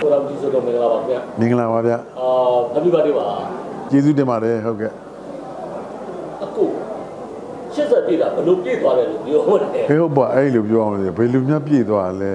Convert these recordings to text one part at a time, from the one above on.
ကိုတော်ကြီးဆိုတော့မင်္ဂလာပါခင်ဗျာမင်္ဂလာပါဗျအာ happy birthday ပါကျေးဇူးတင်ပါတယ်ဟုတ်ကဲ့အခု80ပြည့်တာဘယ်လိုပြည့်သွားတယ်လို့ပြောတယ်ဟေးဟုတ်ပါအဲ့လိုပြောအောင်လေဘယ်လူများပြည့်သွားလဲ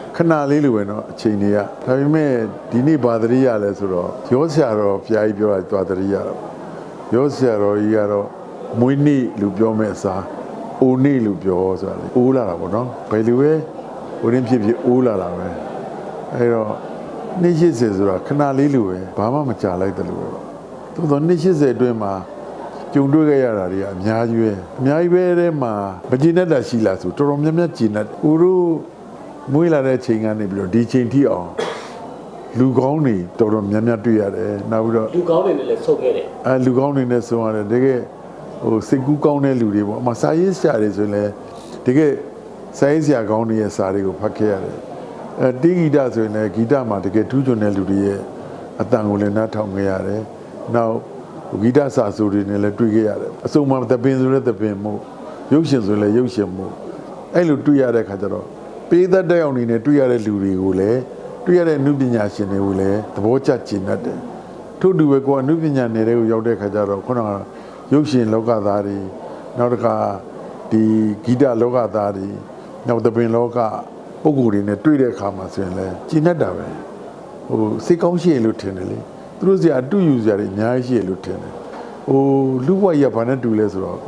ခ ဏလေးလိုပဲเนาะအချိန်တွေကဒါပေမဲ့ဒီနေ့ဘာသတိရလဲဆိုတော့ရောဆရာတော်ဘုရားကြီးပြောတာသွားသတိရတော့ရောဆရာတော်ကြီးကတော့မွေးနေ့လို့ပြောမဲ့အစားအိုနေ့လို့ပြောဆိုတာလေအိုးလာတာပေါ့နော်ဘယ်လိုပဲဟိုရင်းဖြစ်ဖြစ်အိုးလာတာပဲအဲ့တော့နေ့80ဆိုတာခဏလေးလိုပဲဘာမှမကြာလိုက်တယ်လို့ပဲပေါ့သို့တော့နေ့80အတွင်းမှာ ကြုံတွေ့ခဲ့ရတာတွေကအများကြီးပဲအများကြီးပဲထဲမှာမကျေနပ်တာရှိလားဆိုတော်တော်များများကျေနပ်တယ်ဦးတို့ မွေးလာတဲ့ချိန်ကနေပြီးတော့ဒီချိန်ထိအောင်လူကောင်းတွေတော်တော်များများတွေ့ရတယ်နောက်ပြီးတော့လူကောင်းတွေနဲ့လည်းဆုတ်ခဲ့တယ်အဲလူကောင်းတွေနဲ့ဆုံးရတယ်တကယ်ဟိုစိတ်ကူးကောင်းတဲ့လူတွေပေါ့အမစာရေးဆရာတွေဆိုရင်လည်းတကယ်စာရေးဆရာကောင်းတွေရဲ့စာတွေကိုဖတ်ခဲ့ရတယ်အဲတီးဂီတဆိုရင်လည်းဂီတမှာတကယ်ထူးချွန်တဲ့လူတွေရဲ့အတန်ကိုလည်းနားထောင်ခဲ့ရတယ်နောက်ဂီတစာဆိုတွေနဲ့လည်းတွေ့ခဲ့ရတယ်အစုံမှာသပင်ဆိုတဲ့သပင်မှုရုပ်ရှင်ဆိုရင်လည်းရုပ်ရှင်မှုအဲ့လိုတွေ့ရတဲ့ခါကျတော့ ပေးသက်တဲ့အောင်နေနဲ့တွေ့ရတဲ့လူတွေကိုလည်းတွေ့ရတဲ့အမှုပညာရှင်တွေကိုလည်းသဘောကျကျင်တတ်တယ်ထို့တူပဲကိုကအနုပညာနယ်တွေကိုရောက်တဲ့ခါကျတော့ခုနကရုပ်ရှင်လောကသားတွေနောက်တစ်ခါဒီဂီတလောကသားတွေနောက်သပင်လောကပုံကိုယ်တွေနဲ့တွေ့တဲ့အခါမှာဆိုရင်လည်းကျဉ်တတ်တာပဲဟိုစိတ်ကောင်းရှိရလို့ထင်တယ်လေသူတို့စရာအတူယူစရာတွေအများကြီးရှိရလို့ထင်တယ်ဟိုလူဘဝကြီးကဘာနဲ့တူလဲဆိုတော့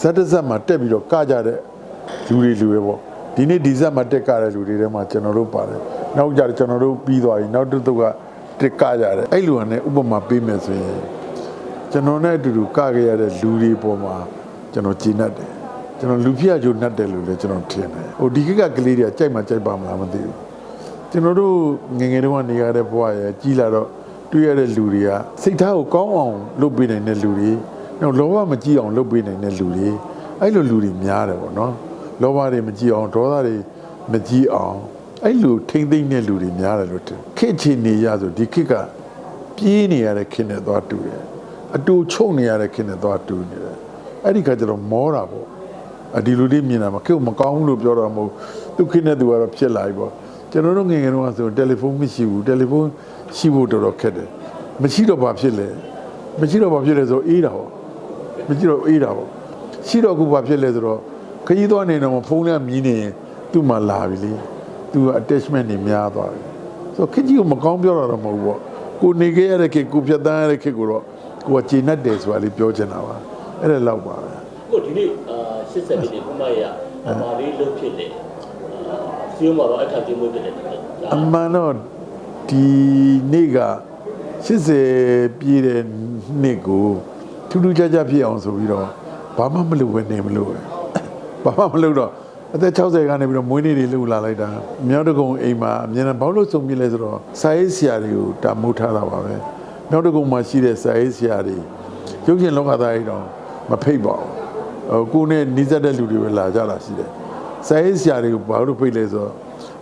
ဇက်တစ်ဇက်မှာတက်ပြီးတော့ကကြတဲ့လူတွေလူတွေပေါ့ ဒီနေ့ဒီဇက်မှာတက်ကြတဲ့လူတွေထဲမှာကျွန်တော်တို့ပါတယ်နောက်ကြတော့ကျွန်တော်တို့ပြီးသွားပြီနောက်တစ်သုတ်ကတက်ကကြတယ်အဲ့လူကလည်းဥပမာပေးမယ်ဆိုရင်ကျွန်တော်နဲ့အတူတူကခဲ့ရတဲ့လူတွေပေါ်မှာကျွန်တော်ကြည်နပ်တယ်ကျွန်တော်လူဖြစ်ရကြိုးနှက်တယ်လို့လည်းကျွန်တော်ထင်တယ်ဟိုဒီကိကကလေးတွေကကြိုက်မှကြိုက်ပါမလားမသိဘူးကျွန်တော်တို့ငယ်ငယ်တုန်းကနေရတဲ့ဘဝရယ်ကြီးလာတော့တွေ့ရတဲ့လူတွေကစိတ်ထားကိုကောင်းအောင်လုပ်ပေးနိုင်တဲ့လူတွေနောက်လောဘမကြည့်အောင်လုပ်ပေးနိုင်တဲ့လူတွေအဲ့လိုလူတွေများတယ်ပေါ့နော် လောဘတွေမကြည့်အောင်ဒေါသတွေမကြည့်အောင်အဲ့လိုထိမ့်သိမ့်တဲ့လူတွေများတယ်လို့ထင်ခေတ်ချီနေရဆိုဒီခေတ်ကပြေးနေရတဲ့ခေတ်နဲ့သွားတူတယ်အတူချုပ်နေရတဲ့ခေတ်နဲ့သွားတူနေတယ်အဲ့ဒီခါကျတော့မောတာပေါ့အဒီလူတွေမြင်တာမခေတ်မကောင်းဘူးလို့ပြောတာမဟုတ်သူခေတ်နဲ့သူကတော့ဖြစ်လာပြီပေါ့ကျွန်တော်တို့ငယ်ငယ်တုန်းကဆိုတယ်လီဖုန်းမရှိဘူးတယ်လီဖုန်းရှိဖို့တော်တော်ခက်တယ်မရှိတော့ဘာဖြစ်လဲမရှိတော့ဘာဖြစ်လဲဆိုအေးတာပေါ့မရှိတော့အေးတာပေါ့ရှိတော့အခုဘာဖြစ်လဲဆိုတော့ ခကြီးသွားနေတော့ဖုန်းနဲ့မြည်နေရင်သူ့မှာလာပြီလေသူက attachment တွေများသွားပြီဆိုတော့ခကြီးကိုမကောင်းပြောတာတော့မဟုတ်ဘူးပေါ့ကိုနေခဲ့ရတဲ့ခေတ်ကိုဖြတ်တန်းရတဲ့ခေတ်ကိုတော့ကိုကကျေနပ်တယ်ဆိုတာလေးပြောချင်တာပါအဲ့ဒါလောက်ပါပဲကိုဒီနေ့အာ80ပြည့်ဘုမရအမာလေးလုံးဖြစ်တယ်အာစီယုံမှာတော့အခါကျင်းမှုဖြစ်တယ်အမှန်တော့ဒီနေ့က80ပြည့်တဲ့နေ့ကိုထူးထူးခြားခြားဖြစ်အောင်ဆိုပြီးတော့ဘာမှမလုပ်ဘဲနေမလို့ပဲ ဘာမှမလုပ်တော့အသက်60ကနေပြီးတော့မွေးနေ့တွေလှူလာလိုက်တာမြောက်တကုံအိမ်မှာအများနဲ့ဘာလို့စုံပြလဲဆိုတော့စာရေးဆရာတွေကိုတာမိုးထားတာပါပဲမြောက်တကုံမှာရှိတဲ့စာရေးဆရာတွေရုပ်ရှင်လောကသားတွေတော့မဖိတ်ပါဘူးဟိုကိုယ်နဲ့နှိစက်တဲ့လူတွေပဲလာကြတာရှိတယ်စာရေးဆရာတွေကိုဘာလို့ဖိတ်လဲဆိုတော့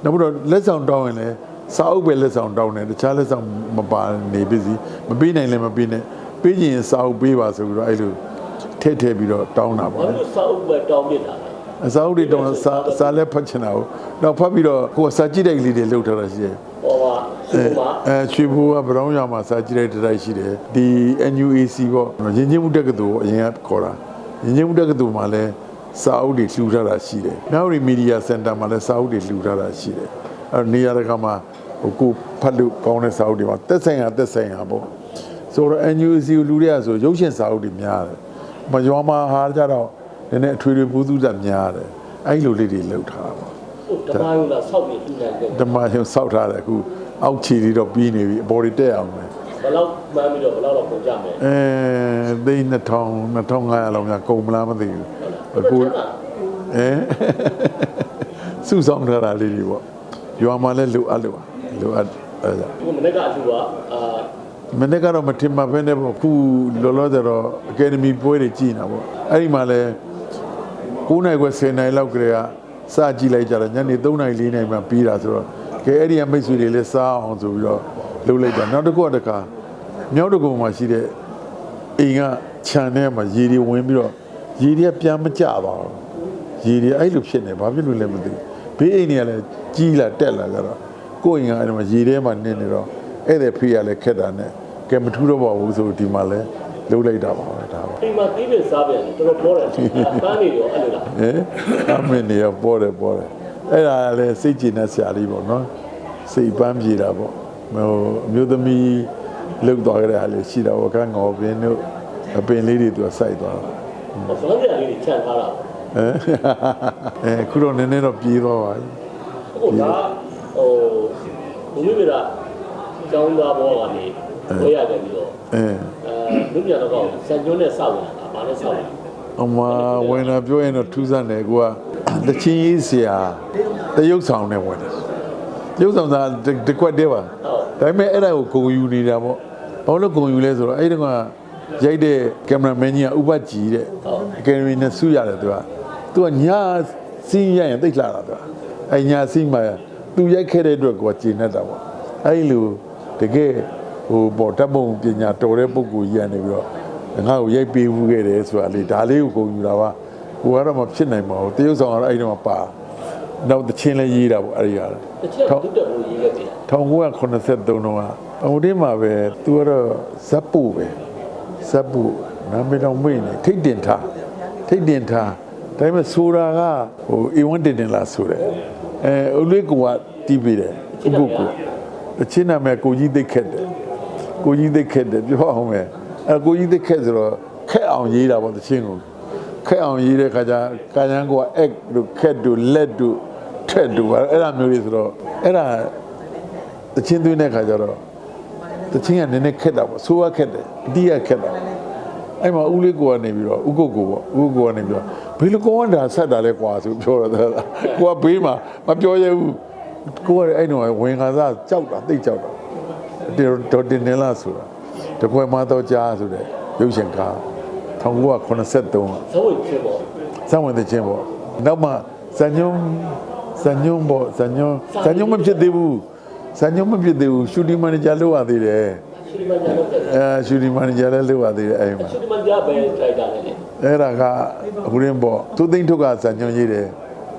နောက်ပြီးတော့လက်ဆောင်တောင်းရင်လည်းစာအုပ်ပဲလက်ဆောင်တောင်းတယ်တခြားလက်ဆောင်မပါနေပြီစီမပေးနိုင်လည်းမပေးနဲ့ပေးချင်ရင်စာအုပ်ပေးပါဆိုပြီးတော့အဲ့လိုထည့်ထည့်ပြီးတော့တောင်းတာပါဘာလို့စာအုပ်ပဲတောင်းပြတာလဲ အစာအုပ်တွေတောင်းစာစာလည်းဖတ်ချင်တာကိုနောက်ဖတ်ပြီးတော့ကိုယ်စာကြည့်တဲ့ကလေးတွေလှုပ်ထားတာရှိတယ်ဟောပါစီယုံမှာအဲရွှေဘိုးကဗရောင်းရမှာစာကြည့်တဲ့တစ်တိုက်ရှိတယ်ဒီ NUAC ပေါ့ရင်းချင်းမှုတက္ကသိုလ်အရင်ကခေါ်တာရင်းချင်းမှုတက္ကသိုလ်မှာလည်းစာအုပ်တွေလှူထားတာရှိတယ်မြောက်ရီမီဒီယာစင်တာမှာလည်းစာအုပ်တွေလှူထားတာရှိတယ်အဲနေရာတကာမှာဟိုကိုဖတ်လို့ကောင်းတဲ့စာအုပ်တွေမှာတက်ဆိုင်ရာတက်ဆိုင်ရာပေါ့ဆိုတော့ NUAC ကိုလူတွေကဆိုရုပ်ရှင်စာအုပ်တွေများတယ်မရွာမှာဟာကြတော့ နည်းနည်းအထွေထွေပူးသူတာများတယ်အဲ့လိုလေးတွေလှုပ်ထားတာပေါ့ဟုတ်ဓမ္မယုံလာဆောက်ပြီးလှူနိုင်တယ်ဓမ္မယုံစောက်ထားတယ်အခုအောက်ခြေတွေတော့ပြီးနေပြီအပေါ်တွေတက်အောင်မယ်ဘယ်လောက်မှန်းပြီးတော့ဘယ်လောက်တော့ပုံကြမယ်အဲသိန်း2000 2500လောက်များကုန်မလားမသိဘူးအခုဟုတ်အဲစုဆောင်ထားတာလေးတွေပေါ့ရွာမှာလည်းလိုအပ်လို့ပါလိုအပ်အဲဒါဒီမနေ့ကအထူကအာမနေ့ကတော့မထင်မှတ်ဖဲနဲ့ပေါ့ခုလောလောဆယ်တော့အကယ်ဒမီပွဲတွေကြည်နေတာပေါ့အဲ့ဒီမှာလည်း 9နိုင်ခွဲ10နိုင်လောက်ကလေးကစကြည့်လိုက်ကြတယ်ညနေ3နိုင်4နိုင်မှပြီးတာဆိုတော့ကဲအဲ့ဒီကမိတ်ဆွေတွေလည်းစားအောင်ဆိုပြီးတော့လုပ်လိုက်တာနောက်တစ်ခုကတခါမြောက်တကုံမှာရှိတဲ့အိမ်ကခြံထဲမှာရေတွေဝင်ပြီးတော့ရေတွေကပြန်မကျပါဘူးရေတွေအဲ့လိုဖြစ်နေဘာဖြစ်လို့လဲမသိဘူးဘေးအိမ်တွေကလည်းကြီးလာတက်လာကြတော့ကိုယ့်အိမ်ကအဲ့ဒီမှာရေထဲမှာနင်းနေတော့အဲ့ဒါဖေးရလဲခက်တာနဲ့ကဲမထူးတော့ပါဘူးဆိုဒီမှာလဲ လှုပ်လိုက်တာပါပဲဒါပါဒီမှာပြီးပြစားပြန်တယ်တော်တော်ပေါ်တယ်ပန်းနေရောအဲ့လိုလားဟင်အမင်းနေရပေါ်တယ်ပေါ်တယ်အဲ့ဒါလည်းစိတ်ကြည်နဲ့ဆရာလေးပေါ့နော်စိတ်ပန်းပြေတာပေါ့ဟိုအမျိုးသမီးလှုပ်သွားကြတဲ့ဟာလေးရှိတာပေါ့ကငေါပင်တို့အပင်လေးတွေသူကစိုက်သွားတာဟောဇွမ်းကြလေးတွေခြံထားတာဟမ်အဲခုတော့နည်းနည်းတော့ပြေးသွားပါပြီအခုဒါဟိုဘုမိမိရာကျောင်းသားဘောကနေဝေးရတယ်ပြီးတော့အဲ အဲလူပြန်တော့စံညွန်းနဲ့စောက်လာတာဗာနဲ့စောက်လာအမဝင်လာပြောရင်တော့ထူးဆန်းတယ်ကိုကတချင်းရေးဆရာတရုပ်ဆောင်နဲ့ဝင်တယ်တရုပ်ဆောင်သားတကွက်တည်းပါဟုတ်ဒါပေမဲ့အဲ့ဒါကိုဂုံယူနေတာပေါ့ဘာလို့ဂုံယူလဲဆိုတော့အဲ့ဒီကရိုက်တဲ့ကင်မရာမန်ကြီးကဥပကြည်တဲ့အကယ်ဒမီနဲ့ဆုရတယ်သူကသူကညာစီးရရင်တိတ်လာတာသူကအဲ့ညာစီးမှာသူရိုက်ခဲ့တဲ့အတွက်ကိုကြည်နေတာပေါ့အဲ့ဒီလိုတကယ် ဟိုပေါ်တပ်ပုံပညာတော်တဲ့ပုဂ္ဂိုလ်ကြီးကနေပြီးတော့ငါ့ကိုရိုက်ပေးဘူးခဲ့တယ်ဆိုတာလေဒါလေးကိုဂုံယူတာပါဟိုကတော့မဖြစ်နိုင်ပါဘူးတရုပ်ဆောင်ကတော့အဲ့ဒီမှာပါနောက်တချင်းလည်းရေးတာပေါ့အဲ့ဒီဟာတစ်ချက်ဒုတက်ကိုရေးခဲ့ပြီ1983တုန်းကဟိုဒီမှာပဲသူကတော့ဇက်ပူပဲဇက်ပူနာမည်တော်မေ့နေထိတ်တင်ထားထိတ်တင်ထားဒါပေမဲ့ဆိုတာကဟိုအေဝံတင်တင်လာဆိုတယ်အဲဦးလေးကတီးပေးတယ်ဥပုပ်ကိုအချင်းနာမည်ကိုကြီးသိခက်တယ် ကိုကြီးသိခက်တယ်ပြောအောင်မယ်အဲကိုကြီးသိခက်ဆိုတော့ခက်အောင်ရေးတာပေါ့တချင်းကိုခက်အောင်ရေးတဲ့ခါကျကာယံကိုက egg တို့ခက်တို့လက်တို့ထက်တို့အဲ့ဒါမျိုးတွေဆိုတော့အဲ့ဒါတချင်းသွင်းတဲ့ခါကျတော့တချင်းကနည်းနည်းခက်တာပေါ့ဆိုးရခက်တယ်အတီးရခက်တာအဲ့မှာဦးလေးကိုကနေပြီးတော့ဥကုတ်ကိုပေါ့ဥကုတ်ကိုကနေပြီးတော့ဘေးလကောကဒါဆက်တာလဲကွာဆိုပြောတော့တယ်ကိုကဘေးမှာမပြောရဘူးကိုကအဲ့တော့ဝင်ခါစားကြောက်တာသိကြောက်တာ ဒေါ်တင်နေလားဆိုတာတကွယ်မတော့ကြားဆိုတဲ့ရုပ်ရှင်ကား1983ကဇဝိတ်ချင်းပေါ့စံဝင်တဲ့ချင်းပေါ့နောက်မှဇညုံဇညုံပေါ့ဇညုံဇညုံမဖြစ်သေးဘူးဇညုံမဖြစ်သေးဘူးရှူတင်မန်နေဂျာလုပ်ရသေးတယ်ရှူဒီမန်ညာလုပ်တယ်အဲရှူတင်မန်နေဂျာလည်းလုပ်ရသေးတယ်အဲ့မှာရှူဒီမန်ညာပဲထိုက်တာလေအဲ့ဒါကအခုရင်ပေါ့သူသိန်းထုတ်ကဇညုံရေးတယ်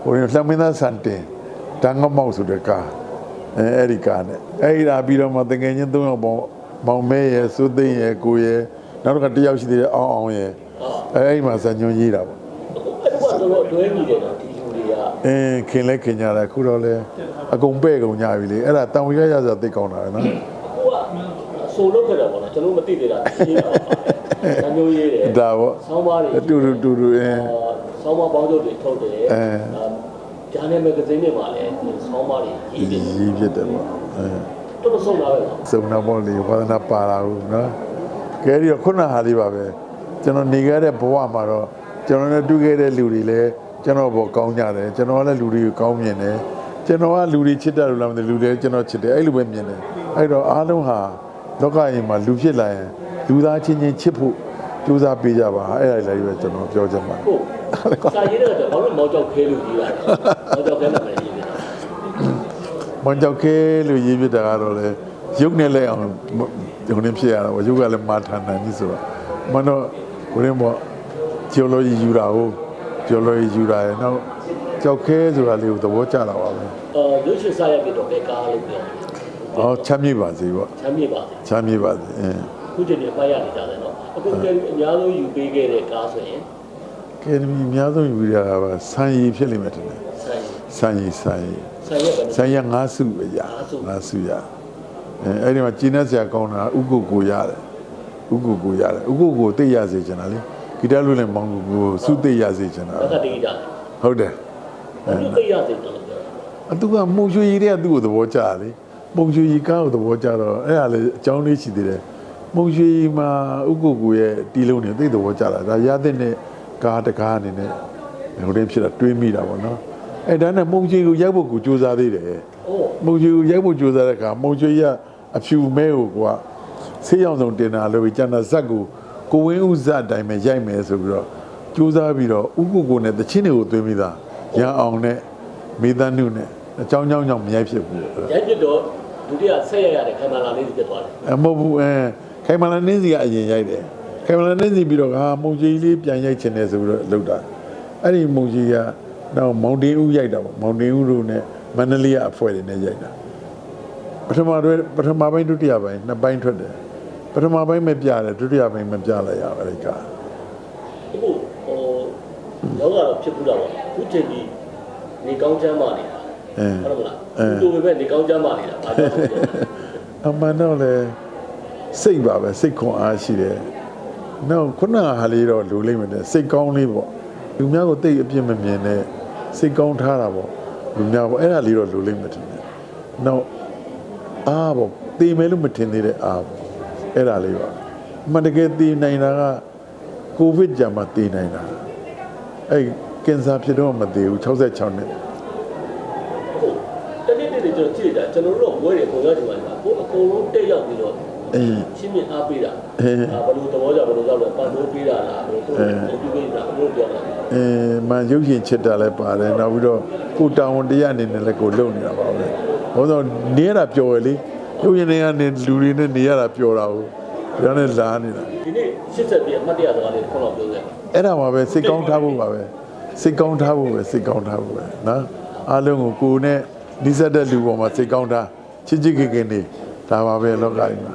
ဟိုရင်လှမင်းသားစန်တင်တန်ငမောက်ဆိုတဲ့ကား အဲအဲ့ဒီကားနဲ့အဲ့ဒါပြီးတော့မှတကယ်ချင်းသုံးယောက်ပေါ့မောင်မဲရယ်စိုးသိန်းရယ်ကိုရယ်နောက်တစ်ခါတစ်ယောက်ရှိသေးတယ်အောင်အောင်ရယ်အဲအဲ့ဒီမှာဇညုံရေးတာပေါ့အခုအဲ့တော့တော့တွဲမိတယ်နော်ဒီလူတွေကအင်းခင်လဲခင်ကြတယ်အခုတော့လဲအကုန်ပဲ့ကုန်ကြပြီလေအဲ့ဒါတောင်ရရဆိုသိကောင်းတာပဲနော်ဟိုကအဆိုလုပ်ခဲ့တာပေါ့နော်ကျွန်တော်မသိသေးတာရေးတာဇာမျိုးရေးတယ်ဒါပေါ့ဆောင်းပါးတွေတူတူတူတူအင်းဆောင်းပါးပေါင်းချုပ်တွေထုတ်တယ်အဲ ဂျာနယ်မဂ္ဂဇင်းတွေမှာလည်းဆောင်းပါးတွေရေးတယ်ကြီးဖြစ်တယ်ပေါ့အဲတော်တော်ဆုံးလာပဲနော်စုံတော့ပေါ့လေဝါသနာပါလာဘူးနော်ကဲဒီတော့ခုနဟာလေးပါပဲကျွန်တော်နေခဲ့တဲ့ဘဝမှာတော့ကျွန်တော်နဲ့တွေ့ခဲ့တဲ့လူတွေလည်းကျွန်တော်ဘောကောင်းကြတယ်ကျွန်တော်ကလည်းလူတွေကိုကောင်းမြင်တယ်ကျွန်တော်ကလူတွေချစ်တယ်လို့လားမသိလူတွေကျွန်တော်ချစ်တယ်အဲ့လိုပဲမြင်တယ်အဲ့တော့အားလုံးဟာလောကကြီးမှာလူဖြစ်လာရင်လူသားချင်းချင်းချစ်ဖို့ကြိုးစားပေးကြပါအဲ့ဒါလည်းပဲကျွန်တော်ပြောချင်ပါတယ် ဟုတ်စာရေးတဲ့ကတော့ဘာလို့မောက်ကြောက်ခဲလို့ရေးတာလဲမောက်ကြောက်ခဲမှလည်းရေးတယ်မွန်ကြောက်ခဲလို့ရေးပြတာကတော့လေရုပ်နဲ့လဲအောင်ဒီနေ့ဖြစ်ရတာပေါ့ရုပ်ကလည်းမာထာနိုင်ပြီဆိုတော့မနော်ကိုရင်းပေါ့ဂျီယိုလိုဂျီယူတာဟုတ်ဂျီယိုလိုဂျီယူတာရဲ့နောက်ကြောက်ခဲဆိုတာလေးကိုသဘောကျတာပါပဲအာရုပ်ရှင်စာရပြတော့ပဲကားလို့ပြောတယ်။အော်ချမ်းမြေ့ပါစေပေါ့ချမ်းမြေပါစေချမ်းမြေ့ပါစေအင်းခုချိန်ဒီဖတ်ရနေကြတယ်နော်အခုကဲအများဆုံးယူပေးခဲ့တဲ့ကားဆိုရင် ကယ်ဒမီအများဆုံးယူရတာကဆန်ရည်ဖြစ်လိမ့်မယ်ထင်တယ်ဆိုင်ဆန်ရည်ဆန်ရည်ဆိုင်ရဲ့ပဲဆန်ရည်ငါးစုပဲရငါးစုငါးစုရအဲအဲ့ဒီမှာကျင်းတဲ့ဆရာကောင်းတာဥကုကိုရတယ်ဥကုကိုရတယ်ဥကုကိုသိရစေချင်တာလေဂီတလို့လည်းမောင်းကိုစုသိရစေချင်တာဘက်ကတေးကြတယ်ဟုတ်တယ်ဘယ်လိုသိရစေတယ်လို့ပြောတာအတူကမုံရွှေကြီးတဲ့ကသူ့ကိုသဘောကျတယ်လေမုံရွှေကြီးကားကိုသဘောကျတော့အဲ့ဒါလေအကြောင်းလေးရှိသေးတယ်မုံရွှေကြီးမှာဥကုကိုရဲ့တီးလုံးနေသိသဘောကျတာဒါရတဲ့နဲ့ ကားတကားအနေနဲ့ဟိုတည်းဖြစ်တာတွေးမိတာပေါ့နော်အဲ့ဒါနဲ့မုံရွှေကိုရောက်ဖို့ကိုစူးစမ်းသေးတယ်အိုးမုံရွှေကိုရိုက်ဖို့ကြိုးစားတဲ့အခါမုံရွှေကအဖြူမဲကိုကွာဆေးရောင်စုံတင်တာလို့ပြီးကျန်တဲ့ဇက်ကိုကိုဝင်းဥဇက်အတိုင်းပဲရိုက်မယ်ဆိုပြီးတော့ကြိုးစားပြီးတော့ဥကုကိုနဲ့တချင်းတွေကိုသွင်းပြီးသားရန်အောင်နဲ့မေတ္တနုနဲ့အကြောင်းကြောင်းကြောင့်မရိုက်ဖြစ်ဘူးရိုက်ပြတော့ဒုတိယဆက်ရရတဲ့ခန္ဓာလာလေးဖြစ်သွားတယ်အမဟုတ်ဘူးအဲခိုင်မလာနင်းစီကအရင်ရိုက်တယ် ခိုင်မလာနင်းစီပြီးတော့ဟာမုံကြီးလေးပြန်ရိုက်ချင်တယ်ဆိုပြီးတော့လုပ်တာအဲ့ဒီမုံကြီးကတော့မောင်တင်ဦးရိုက်တာပေါ့မောင်တင်ဦးတို့နဲ့မန္တလေးကအဖွဲတွေနဲ့ရိုက်တာပထမတော့ပထမပိုင်းဒုတိယပိုင်းနှစ်ပိုင်းထွက်တယ်ပထမပိုင်းမပြတယ်ဒုတိယပိုင်းမပြလိုက်ရဘူးအဲ့ဒီကအခုဟိုလောကတော့ဖြစ်ဘူးတာပေါ့ခုချိန်ကြီးနေကောင်းချမ်းမာနေတာအင်းဟုတ်မလားသူတို့ပဲနေကောင်းချမ်းမာနေတာဘာကြောင့်လဲအမှန်တော့လေစိတ်ပါပဲစိတ်ခွန်အားရှိတယ်။ နောက်ခုနကဟာလေးတော့လူလိမ့်မယ်တဲ့စိတ်ကောင်းလေးပေါ့။လူများကိုတိတ်အပြစ်မမြင်နဲ့စိတ်ကောင်းထားတာပေါ့။လူများပေါ့အဲ့ဒါလေးတော့လူလိမ့်မယ်ထင်တယ်။နောက်အားပေါ့တေမယ်လို့မထင်သေးတဲ့အားပေါ့။အဲ့ဒါလေးပါ။အမှန်တကယ်တေနိုင်တာကကိုဗစ်ကြမှာတေနိုင်တာ။အဲ့ကင်ဆာဖြစ်တော့မသေးဘူး66နှစ်ဟုတ်တနေ့တနေ့ကျွန်တော်ကြည့်တာကျွန်တော်တို့တော့ဝဲတယ်ပုံရချင်ပါလားဟိုအကုန်လုံးတက်ရောက်ပြီးတော့ အေးချင်းမြင်အားပေးတာအေးအာဘယ်လိုသဘောကြဘယ်လိုကြောက်လဲပန်တိုးပေးတာလားဘယ်လိုတို့ပြုပေးတာဘယ်လိုပြောတာလဲအဲမန်ရုပ်ရှင်ချစ်တာလည်းပါတယ်နောက်ပြီးတော့ကိုတာဝန်တရားအနေနဲ့လည်းကိုလုံနေတာပါပဲဘုံတော့နေရတာပျော်ရလေရုပ်ရှင်တွေကနေလူတွေနဲ့နေရတာပျော်တာကိုဒါနဲ့လာနေတာဒီနေ့80ပြည့်အမှတ်တရစကားလေးခုနကပြောခဲ့ပါအဲ့ဒါပါပဲစိတ်ကောင်းထားဖို့ပါပဲစိတ်ကောင်းထားဖို့ပဲစိတ်ကောင်းထားဖို့ပဲနော်အားလုံးကိုကိုယ်နဲ့နှိစက်တဲ့လူပေါ်မှာစိတ်ကောင်းထားချစ်ချစ်ခင်ခင်နေဒါပါပဲလောကကြီးမှာ